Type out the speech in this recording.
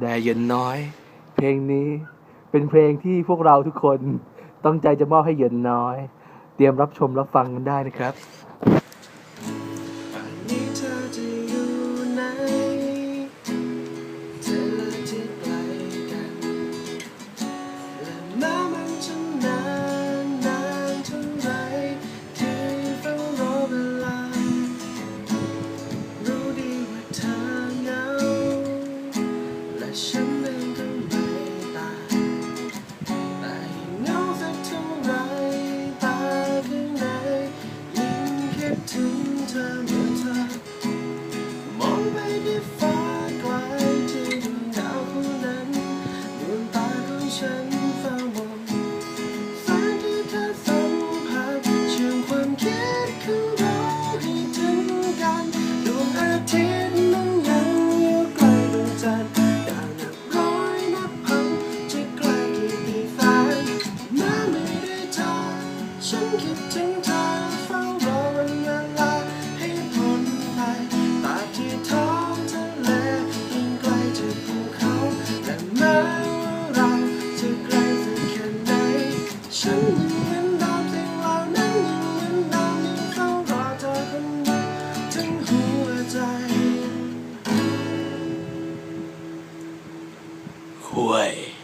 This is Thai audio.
แด่เย็นน้อย เพลงนี้เป็นเพลงที่พวกเราทุกคนตั้งใจจะมอบให้เย็นน้อย เตรียมรับชมรับฟังกันได้นะครับป่านนี้เฟ้าไกลที่ดวงดาวคู่นั้นดวงตาของฉันเฝ้ามองแสงที่เธอสัมผัสเชื่อมความคิดของเราให้ถึงกันดวงอาทิตย์นั้นยังอยู่ไกลดวงจันทร์ดาวนับร้อยนับพันจะไกลกี่ปีฟ้าแม้ไม่ได้เจอฉันคิดถึงเธอเฝ้า Way.